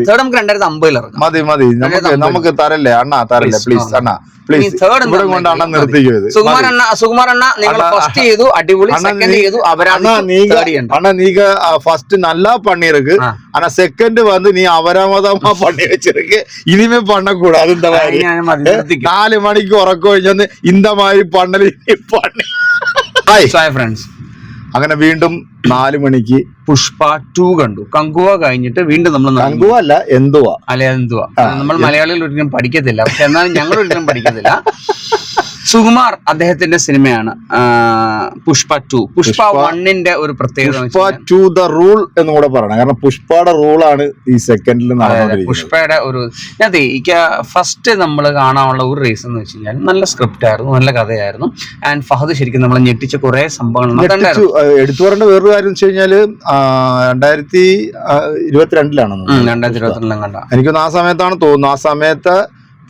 Third നമുക്ക് രണ്ടായിരത്തി അമ്പതിൽ ഇറങ്ങാം മതി മതി നമുക്ക് അമ്പത്. നമുക്ക് തരല്ലേ അണ്ണാ തരല്ലേ Please, പ്ലീസ് ആ. അണ്ണാ ഇനി പ്ലീസ് third ഇവിടെ കൊണ്ട് അണ്ണൻ നിർത്തിക്കോ ഇത് സുകുമാർ അണ്ണ സുകുമാർ അണ്ണ നിങ്ങൾ അണ്ണാ, ഫസ്റ്റ് ചെയ്തു അടിപൊളി அண்ணா സെക്കൻഡ് நீ- ചെയ്തു அண்ணா അപരാധം நீங்க തേർഡ് ചെയ്യണ്ട அண்ணா நீங்க ஃபர்ஸ்ட் நல்லா பண்ணிருக்கு ஆ. ஆனா செகண்ட் வந்து நீ அபராமதமா பண்ணி வச்சிருக்கு இனிமே பண்ணக்கூடாது இந்த மாதிரி ഞാൻ മതി നിർത്തിക്കും நாலு மணிக்கு உறக்க കഴിഞ്ഞ് இந்த மாதிரி பண்ணல ഇനി பண்ணி ഹായ് ഫ്രണ്ട്സ് അങ്ങനെ വീണ്ടും നാല് മണിക്ക് പുഷ്പ ടു കണ്ടു. കങ്കുവ കഴിഞ്ഞിട്ട് വീണ്ടും നമ്മൾ കങ്കുവ അല്ല എന്തുവാ? അല്ലെ എന്തുവാ? നമ്മൾ. മലയാളികൾ ഒരിക്കലും പഠിക്കത്തില്ല. പക്ഷെ എന്നാലും ഞങ്ങൾ ഒരിക്കലും പഠിക്കത്തില്ല. സുകുമാർ അദ്ദേഹത്തിന്റെ സിനിമയാണ് പുഷ്പ ടു. പുഷ്പ വണ്ണിന്റെ ഒരു പ്രത്യേകത പുഷ്പ ടു ദ റൂൾ എന്ന് കൂടെ പറയണം. കാരണം പുഷ്പയുടെ റൂൾ ആണ് ഈ സെക്കൻഡിൽ പുഷ്പയുടെ ഒരു അതെ എനിക്ക് ഫസ്റ്റ് നമ്മൾ കാണാനുള്ള ഒരു റീസൺ എന്ന് വെച്ച് കഴിഞ്ഞാൽ നല്ല സ്ക്രിപ്റ്റ് ആയിരുന്നു നല്ല കഥയായിരുന്നു. ആൻഡ് ഫഹദ് ശരിക്കും നമ്മളെ ഞെട്ടിച്ച കുറെ സംഭവങ്ങൾ എടുത്തു പറയേണ്ട വേറൊരു കാര്യം വെച്ച് കഴിഞ്ഞാൽ രണ്ടായിരത്തി ഇരുപത്തിരണ്ടിലാണ്. രണ്ടായിരത്തി ഇരുപത്തിരണ്ടിലും കണ്ട. എനിക്കൊന്ന് ആ സമയത്താണ് തോന്നുന്നു. ആ സമയത്ത്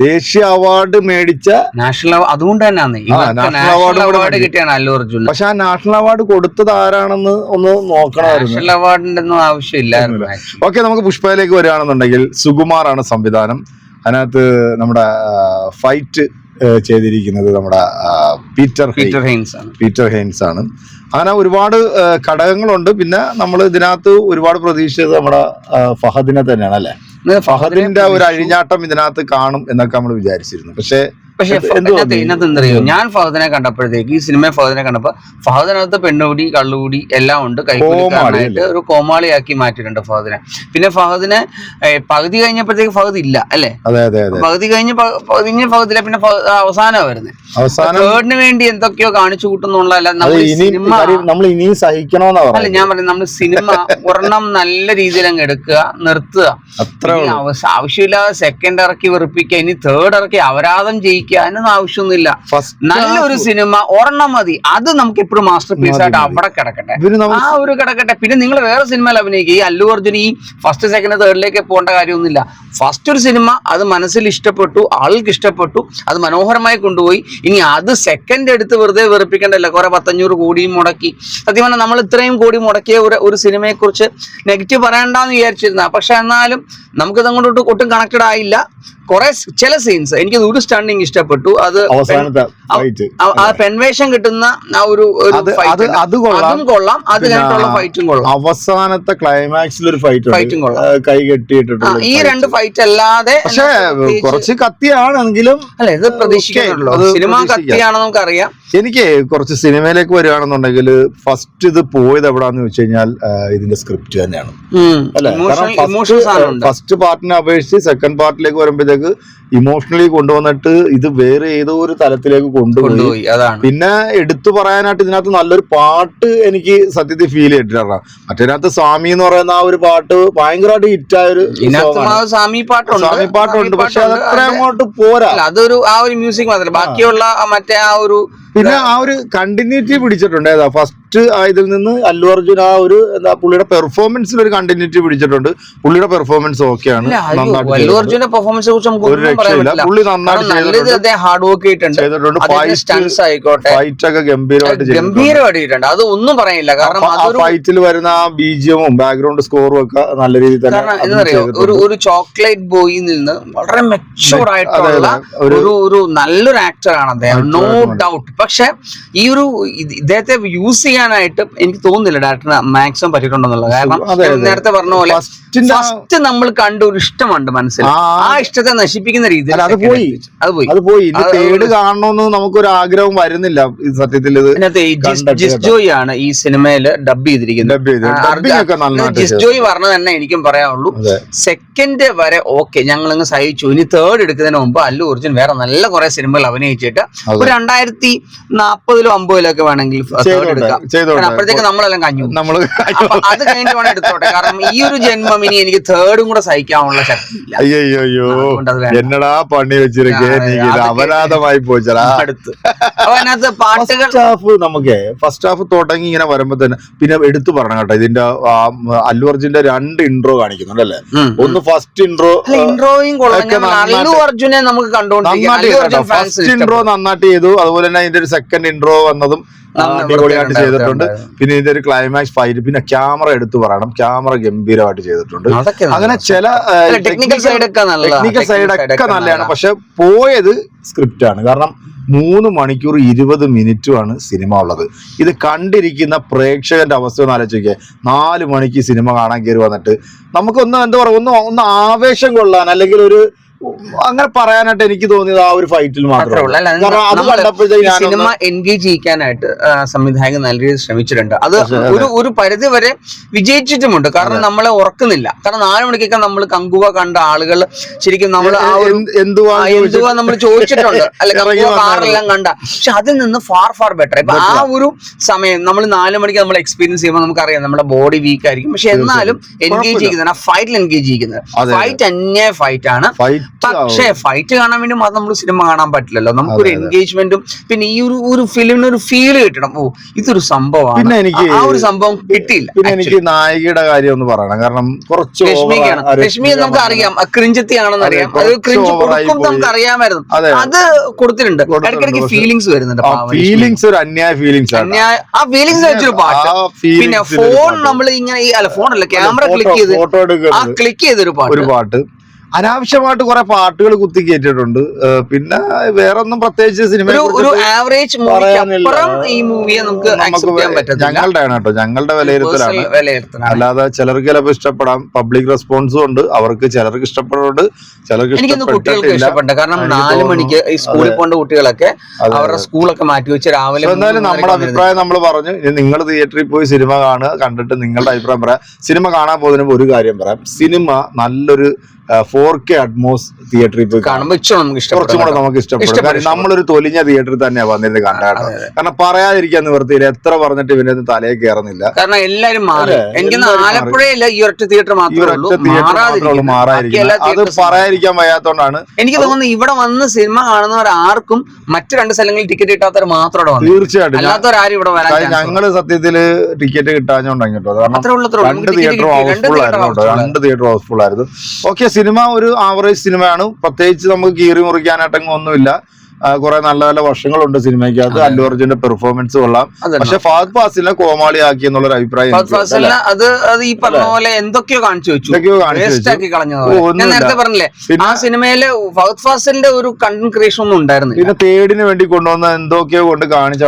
ദേശീയ അവാർഡ് മേടിച്ച നാഷണൽ അതുകൊണ്ട് തന്നെയാണ്. National award. കിട്ടിയാണ് അല്ലു അർജുൻ പക്ഷെ ആ നാഷണൽ അവാർഡ് കൊടുത്തത് ആരാണെന്ന് ഒന്ന് നോക്കണമായിരുന്നു. നാഷണൽ അവാർഡിന്റെ ഒന്നും ആവശ്യമില്ലായിരുന്നു ഓക്കെ നമുക്ക് പുഷ്പയിലേക്ക് വരികയാണെന്നുണ്ടെങ്കിൽ സുകുമാറാണ് സംവിധാനം. അതിനകത്ത് നമ്മുടെ ഫൈറ്റ് ചെയ്തിരിക്കുന്നത് നമ്മുടെ പീറ്റർ പീറ്റർ ഹെയിൻസ് ആണ്. പീറ്റർ ഹെയിൻസ് ആണ്. അങ്ങനെ ഒരുപാട് ഘടകങ്ങളുണ്ട്. പിന്നെ നമ്മൾ ഇതിനകത്ത് ഒരുപാട് പ്രതീക്ഷിച്ചത് നമ്മുടെ ഫഹദിനെ തന്നെയാണ് അല്ലെ? ഫഹദിന്റെ ഒരു അഴിഞ്ഞാട്ടം ഇതിനകത്ത് കാണും എന്നൊക്കെ നമ്മൾ വിചാരിച്ചിരുന്നു. പക്ഷെ പക്ഷെ എന്തറിയോ ഞാൻ ഫഹദിനെ കണ്ടപ്പോഴത്തേക്ക് ഈ സിനിമ ഫഹദിനെ കണ്ടപ്പോ ഫഹദിനകത്ത് പെണ്ണുകൂടി കള്ളുകൂടി എല്ലാം ഉണ്ട്. കൈക്കൂലിക്കാരനായിട്ട് ഒരു കോമാളിയാക്കി മാറ്റിയിട്ടുണ്ട് ഫഹദിനെ. പിന്നെ ഫഹദിനെ പകുതി കഴിഞ്ഞപ്പോഴത്തേക്ക് ഫഹദ് ഇല്ല അല്ലെ? പകുതി കഴിഞ്ഞ് പകുതി ഫഹദില്ല പിന്നെ അവസാനം വരുന്നത്. അവസാനം തേർഡിന് വേണ്ടി എന്തൊക്കെയോ കാണിച്ചു കൂട്ടുന്നുള്ളതല്ല നമ്മൾ ഇനി സിനിമ നമ്മൾ ഇനിയും സഹിക്കണോന്നാ അല്ല ഞാൻ പറയുന്നത് നമ്മൾ സിനിമ ഒരെണ്ണം നല്ല രീതിയിൽ അങ്ങ് എടുക്കുക നിർത്തുക. ആവശ്യമില്ലാതെ സെക്കൻഡ് ഇറക്കി വെറുപ്പിക്കുക ഇനി തേർഡ് ഇറക്കി അപരാധം അതിനൊന്നും ആവശ്യമൊന്നുമില്ല. നല്ലൊരു സിനിമ ഒരെണ്ണം മതി. അത് നമുക്ക് എപ്പോഴും മാസ്റ്റർ പീസ് ആയിട്ട്. അവിടെ കിടക്കട്ടെ. ആ ഒരു കിടക്കട്ടെ. പിന്നെ നിങ്ങൾ വേറെ സിനിമയിൽ അഭിനയിക്കുക. ഈ അല്ലു അർജുൻ ഈ ഫസ്റ്റ് സെക്കൻഡ് തേർഡിലേക്ക് പോകേണ്ട കാര്യമൊന്നുമില്ല. ഫസ്റ്റ് ഒരു സിനിമ അത് മനസ്സിൽ ഇഷ്ടപ്പെട്ടു ആൾക്ക് ഇഷ്ടപ്പെട്ടു അത് മനോഹരമായി കൊണ്ടുപോയി. ഇനി അത് സെക്കൻഡ് എടുത്ത് വെറുതെ വെറുപ്പിക്കേണ്ടല്ല. കുറെ പത്തഞ്ഞൂറ് കോടിയും മുടക്കി. സത്യം പറഞ്ഞാൽ നമ്മൾ ഇത്രയും കോടി മുടക്കിയ ഒരു ഒരു സിനിമയെ കുറിച്ച് നെഗറ്റീവ് പറയണ്ടെന്ന് വിചാരിച്ചിരുന്ന. പക്ഷെ എന്നാലും നമുക്കിത് അങ്ങോട്ട് ഒട്ടും കണക്റ്റഡ് ആയില്ല. കുറെ ചില സീൻസ് എനിക്കത് ഒരു സ്റ്റണ്ടിങ് ഇഷ്ടപ്പെട്ടു അത് അവസാനത്തെ ആ- പെൺവേഷം കിട്ടുന്ന ആ ഒരു അത് കൊള്ളാം. കൊള്ളാം. അത് കഴിഞ്ഞിട്ടുള്ള ഫൈറ്റും കൊള്ളാം. അവസാനത്തെ ക്ലൈമാക്സിൽ ഒരു ഫൈറ്റ് ഫൈറ്റും കൊള്ളാം. കൈ കെട്ടിയിട്ടുണ്ട് ഈ രണ്ട് ഫൈറ്റ് അല്ലാതെ പക്ഷേ കുറച്ച് കത്തിയാണെങ്കിലും അല്ല ഇത് പ്രതീക്ഷിക്കാനുള്ളൂ സിനിമ. കത്തിയാണെന്ന് നമുക്കറിയാം. എനിക്ക് കുറച്ച് സിനിമയിലേക്ക് വരികയാണെന്നുണ്ടെങ്കിൽ ഫസ്റ്റ് ഇത് പോയത് എവിടാന്ന് വെച്ച് കഴിഞ്ഞാൽ ഇതിന്റെ സ്ക്രിപ്റ്റ് തന്നെയാണ്. അല്ലെ? ഫസ്റ്റ് പാർട്ടിനെ അപേക്ഷിച്ച് സെക്കൻഡ് പാർട്ടിലേക്ക് വരുമ്പോഴത്തേക്ക് ഇമോഷണലി കൊണ്ടുവന്നിട്ട് ഇത് വേറെ ഏതോ ഒരു തലത്തിലേക്ക് കൊണ്ടുപോയി. അതാണ്. പിന്നെ എടുത്തു പറയാനായിട്ട് ഇതിനകത്ത് നല്ലൊരു പാട്ട് എനിക്ക് സത്യത്തിൽ ഫീൽ ചെയ്തിട്ടില്ല. മറ്റേതിനകത്ത് സ്വാമി എന്ന് പറയുന്ന ആ ഒരു പാട്ട് ഭയങ്കരമായിട്ട് ഹിറ്റായ ഒരു സ്വാമി പാട്ടുണ്ട്. സ്വാമി പാട്ടുണ്ട്. പക്ഷെ അതത്ര. അങ്ങോട്ട് പോരാ. അതൊരു ആ ഒരു മ്യൂസിക് മാത്രമല്ല. ബാക്കിയുള്ള മറ്റേ ആ ഒരു പിന്നെ ആ ഒരു കണ്ടിന്യൂറ്റി പിടിച്ചിട്ടുണ്ട്. ഏതാ? ഫസ്റ്റ് ഇതിൽ നിന്ന് അല്ലു അർജുൻ ആ ഒരു എന്താ പുള്ളിയുടെ പെർഫോമൻസിൽ ഒരു കണ്ടിന്യൂറ്റി പിടിച്ചിട്ടുണ്ട്. പുള്ളിയുടെ പെർഫോമൻസ് ഓക്കെയാണ് അല്ലു. അർജുന്റെ കുറിച്ച് നമുക്ക് പറ്റില്ല. പുള്ളി നന്നായിട്ട് ഹാർഡ് വർക്ക് ചെയ്തിട്ടുണ്ട്. ഫൈറ്റ് ഒക്കെ ഗംഭീരമായിട്ട് ഗംഭീരമായിട്ട് അത് ഒന്നും പറയില്ല കാരണം ഫൈറ്റിൽ വരുന്ന ആ ബീജിയമും ബാക്ക്ഗ്രൗണ്ട് സ്കോറും ഒക്കെ നല്ല രീതിയിൽ തന്നെ ഒരു ഒരു ചോക്ലേറ്റ് ബോയിൽ നിന്ന് വളരെ മെച്ചൂർ ആയിട്ടുള്ള ഒരു ഒരു നല്ലൊരു ആക്ടർ ആണ് അദ്ദേഹം. നോ ഡൗട്ട് പക്ഷെ ഈ ഒരു ഇദ്ദേഹത്തെ യൂസ് ചെയ്യാനായിട്ട് എനിക്ക് തോന്നുന്നില്ല ഡയറക്ടറിന് മാക്സിമം പറ്റിയിട്ടുണ്ടെന്നുള്ളത്. കാരണം. നേരത്തെ പറഞ്ഞ പോലെ ഫസ്റ്റ് നമ്മൾ കണ്ട ഒരു ഇഷ്ടമുണ്ട് മനസ്സിൽ. ആ, ഇഷ്ടത്തെ നശിപ്പിക്കുന്ന രീതിയിൽ അത് പോയി. അത് പോയി. അത് പോയി. തേട് കാണണമെന്ന് നമുക്കൊരു ആഗ്രഹം വരുന്നില്ല സത്യത്തിൽ ഇത് അതിനകത്ത് ഈ ജിസ് കണ്ടിട്ട് ജിസ് ജോയി ആണ് ഈ സിനിമയിൽ ഡബ് ചെയ്തിരിക്കുന്നത്. ഡബ് ചെയ്ത്. ആ, ഡബിംഗ് ഒക്കെ നന്നായിട്ട് ജിസ് ചെയ്തു. ജോയി പറഞ്ഞത് തന്നെ എനിക്കും പറയാനുള്ളൂ. സെക്കൻഡ് വരെ ഓക്കെ ഞങ്ങൾ അങ്ങ് സഹിച്ചു. ഇനി തേർഡ് എടുക്കുന്നതിന് മുമ്പ് അല്ലു അർജുൻ വേറെ നല്ല കുറെ സിനിമകൾ അഭിനയിച്ചിട്ട്. ഒരു രണ്ടായിരത്തി നാപ്പതിലോ അമ്പതിലോ ഒക്കെ വേണമെങ്കിൽ തേർഡ് എടുക്കാം. ചെയ്തോട്ടെ അപ്പോഴത്തേക്ക് നമ്മളെല്ലാം കഞ്ഞു നമ്മൾ അത് കഴിഞ്ഞിട്ട് വേണം എടുത്തോട്ടെ. കാരണം ഈ ഒരു ജന്മം ഇനി എനിക്ക് തേർഡും കൂടെ സഹിക്കാനുള്ള ശക്തി അയ്യോ അയ്യോ എന്നടാ പണി വെച്ചിരിക്കേ അപരാധമായി പോച്ചടാ അടുത്ത് അപ്പൊ അതിനകത്ത് പാട്ടുകൾ ഫസ്റ്റ് ഹാഫ് നമുക്ക് ഫസ്റ്റ് ഹാഫ് തുടങ്ങി ഇങ്ങനെ വരുമ്പോ തന്നെ പിന്നെ എടുത്തു പറയണം കേട്ടോ. ഇതിന്റെ അല്ലു അർജുന്റെ രണ്ട് ഇൻട്രോ കാണിക്കുന്നുണ്ട് അല്ലേ. ഒന്ന് ഫസ്റ്റ് ഇൻട്രോ ഇൻട്രോയും അല്ലു അർജുനെ നമുക്ക് കണ്ടുകൊണ്ടിരിക്കാം ഫസ്റ്റ് ഇൻട്രോ നന്നായിട്ട് ചെയ്തു. അതുപോലെ തന്നെ അതിന്റെ ഒരു സെക്കൻഡ് ഇൻട്രോ വന്നതും അടിപൊളിയായിട്ട് ചെയ്തിട്ടുണ്ട്. പിന്നെ ഇതിന്റെ ഒരു ക്ലൈമാക്സ് ഫൈറ്റ് പിന്നെ ക്യാമറ എടുത്തു പറയണം. ക്യാമറ ഗംഭീരമായിട്ട് ചെയ്തിട്ടുണ്ട്. അങ്ങനെ ചില ടെക്നിക്കൽ സൈഡ് ടെക്നിക്കൽ സൈഡ് ഒക്കെ നല്ലതാണ്. പക്ഷെ പോയത് സ്ക്രിപ്റ്റ് ആണ്. കാരണം മൂന്ന് മണിക്കൂർ ഇരുപത് മിനിറ്റുമാണ് സിനിമ ഉള്ളത്. ഇത് കണ്ടിരിക്കുന്ന പ്രേക്ഷകന്റെ അവസ്ഥ ഒന്ന് ആലോചിക്കുക നാല് മണിക്ക് സിനിമ കാണാൻ കയറി വന്നിട്ട് നമുക്കൊന്ന് എന്താ പറയുക ഒന്ന് ഒന്ന് ആവേശം കൊള്ളാൻ അല്ലെങ്കിൽ ഒരു അങ്ങനെ പറയാനായിട്ട് എനിക്ക് തോന്നിയത് ആ ഒരു ഫൈറ്റിൽ മാത്രമേ സിനിമ എൻഗേജ് ചെയ്യിക്കാനായിട്ട് സംവിധായകൻ നല്ല രീതിയിൽ ശ്രമിച്ചിട്ടുണ്ട്. അത് ഒരു ഒരു പരിധി വരെ വിജയിച്ചിട്ടുമുണ്ട്. കാരണം നമ്മളെ ഉറക്കുന്നില്ല. കാരണം നാല് മണിക്കൊക്കെ നമ്മൾ കങ്കുവ കണ്ട ആളുകൾ ശരിക്കും നമ്മൾ ആ എന്തുവാ എന്തുവാ നമ്മൾ ചോദിച്ചിട്ടുണ്ട്. അല്ലെ കങ്കുവ കാറെല്ലാം കണ്ട. പക്ഷെ അതിൽ നിന്ന് ഫാർ ഫാർ ബെറ്റർ ഇപ്പൊ ആ ഒരു സമയം നമ്മൾ നാല് മണിക്ക് നമ്മൾ എക്സ്പീരിയൻസ് ചെയ്യുമ്പോൾ നമുക്കറിയാം നമ്മുടെ ബോഡി വീക്ക് ആയിരിക്കും. പക്ഷെ എന്നാലും എൻഗേജ്. ചെയ്യുന്നത് ആ ഫൈറ്റിൽ എൻഗേജ് ചെയ്യുന്നത് ഫൈറ്റ് അന്യായ ഫൈറ്റ് ആണ്. പക്ഷേ ഫൈറ്റ് കാണാൻ വേണ്ടി മാത്രം നമ്മൾ സിനിമ കാണാൻ പറ്റില്ലല്ലോ. നമുക്കൊരു എൻഗേജ്മെന്റും പിന്നെ ഈ ഒരു ഒരു ഫിലിമിന് ഒരു ഫീൽ കിട്ടണം. ഓ ഇതൊരു സംഭവമാണ്. പിന്നെ എനിക്ക് ആ ഒരു സംഭവം കിട്ടിയില്ല പിന്നെ എനിക്ക് നായികയുടെ കാര്യം ഒന്ന് പറയണം. കാരണം കുറച്ച് രശ്മിക്കാണ് നമുക്ക് അറിയാം. ക്രിഞ്ചത്തി ആണെന്ന് അറിയാം. അതെ, ക്രിഞ്ച് കൊടുക്കും നമുക്ക് അറിയാമായിരുന്നു. അത്. കൊടുത്തിട്ടുണ്ട്. ഇടയ്ക്കിടയ്ക്ക് ഫീലിംഗ്സ് ഫീലിങ്സ് വരുന്നുണ്ട് ഫീലിങ്സ് ഒരു അന്യായ ഫീലിങ്സ് അന്യായ- ആ ഫീലിങ്സ് വെച്ചൊരു പാട്ട്. പിന്നെ ഫോൺ നമ്മൾ ഇങ്ങനെ അല്ല ഫോൺ അല്ല ക്യാമറ ക്ലിക്ക് ചെയ്ത് ആ ക്ലിക്ക് ചെയ്തൊരു പാട്ട്. ഒരു പാട്ട്. അനാവശ്യമായിട്ട് കുറെ പാട്ടുകൾ കുത്തി കയറ്റിയിട്ടുണ്ട് പിന്നെ വേറെ ഒന്നും പ്രത്യേകിച്ച് സിനിമ ആവറേജ് ഈ മൂവിയെ നമുക്ക് അക്സെപ്റ്റ് ചെയ്യാൻ പറ്റത്തില്ല. ഞങ്ങളുടെ ആണ് കേട്ടോ. ഞങ്ങളുടെ വിലയിരുത്തലാണ്. അല്ലാതെ ചിലർക്ക് ചിലപ്പോൾ ഇഷ്ടപ്പെടാം. പബ്ലിക് റെസ്പോൺസും ഉണ്ട്. അവർക്ക് ചിലർക്ക് ഇഷ്ടപ്പെടുന്നുണ്ട്. ചിലർക്ക് എനിക്കൊന്ന് കുട്ടികൾക്ക് ഇഷ്ടപ്പെട്ടിട്ടില്ല ഇഷ്ടപ്പെട്ടു കാരണം നാല് മണിക്ക് ഈ സ്കൂളിൽ. പോകേണ്ട കുട്ടികളൊക്കെ അവരുടെ സ്കൂളൊക്കെ മാറ്റി വെച്ച് രാവിലെ എന്തായാലും നമ്മുടെ അഭിപ്രായം നമ്മൾ പറഞ്ഞു. ഇനി നിങ്ങൾ തിയേറ്ററിൽ പോയി സിനിമ കാണുക കണ്ടിട്ട് നിങ്ങളുടെ അഭിപ്രായം പറയാം. സിനിമ കാണാൻ പോകുന്നതിന് ഒരു കാര്യം പറയാം. സിനിമ നല്ലൊരു ഫോർ കെ അറ്റ്മോസ് തിയേറ്ററിൽ പോയി കാണും കാണുമ്പോൾ കുറച്ചും കൂടെ നമുക്ക് ഇഷ്ടപ്പെടും. കാരണം നമ്മളൊരു തൊലിഞ്ഞ തിയേറ്ററിൽ തന്നെയാണ് വന്നിരുന്നത് കണ്ടാട്ടോ കാരണം പറയാതിരിക്കാൻ നിവർത്തിയില്ല എത്ര പറഞ്ഞിട്ട് പിന്നെ തലയെ കയറുന്നില്ല കാരണം എല്ലാരും മാറി. എനിക്ക്. ആലപ്പുഴയില്ല ഈ ഒറ്റ തിയേറ്റർ മാത്രമേ തിയേറ്റർ അത് പറയാതിരിക്കാൻ വയ്യാത്തോണ്ടാണ്. എനിക്ക് തോന്നുന്നു ഇവിടെ വന്ന് സിനിമ കാണുന്നവർ ആർക്കും മറ്റു രണ്ട് സ്ഥലങ്ങളിൽ ടിക്കറ്റ് കിട്ടാത്തവർ മാത്രം തീർച്ചയായിട്ടും. ഞാൻ- അല്ലാത്തവരാരും ഇവിടെ വരാൻ ഞങ്ങൾ സത്യത്തിൽ ടിക്കറ്റ് കിട്ടാഞ്ഞോണ്ടാണ് കേട്ടോ. കാരണം അത്രേ ഉള്ളൂ, രണ്ട്. രണ്ട് ഹൗസ്ഫുൾ ആയിരുന്നു കേട്ടോ. രണ്ട് തിയേറ്റർ ഹൗസ്ഫുൾ ആയിരുന്നു. ഓക്കെ സിനിമ ഒരു ആവറേജ് സിനിമയാണ്. പ്രത്യേകിച്ച് നമുക്ക് കീറി മുറിക്കാനായിട്ടൊന്നും ഒന്നുമില്ല. കുറെ നല്ല നല്ല വർഷങ്ങളുണ്ട് സിനിമയ്ക്കകത്ത്. അല്ലു അർജുന്റെ പെർഫോമൻസ് കൊള്ളാം. പക്ഷെ ഫഹദ് ഫാസിലിനെ കോമാളിയാക്കി എന്നുള്ളൊരു അഭിപ്രായം ഫഹദ് എനിക്കുണ്ട്. അത് അത് ഈ പറഞ്ഞ പോലെ എന്തൊക്കെയോ കാണിച്ചു വെച്ചു. നേരത്തെ പറഞ്ഞില്ലേ പിന്നെ- ആ സിനിമയിലെ ഫഹദ് ഫാസിലിന്റെ ഒരു കണ്ടന്റ് ക്രിയേഷൻ ഒന്നും ഉണ്ടായിരുന്നില്ല. പിന്നെ തേടിന് വേണ്ടി കൊണ്ടുവന്ന എന്തൊക്കെയോ കൊണ്ട് കാണിച്ചു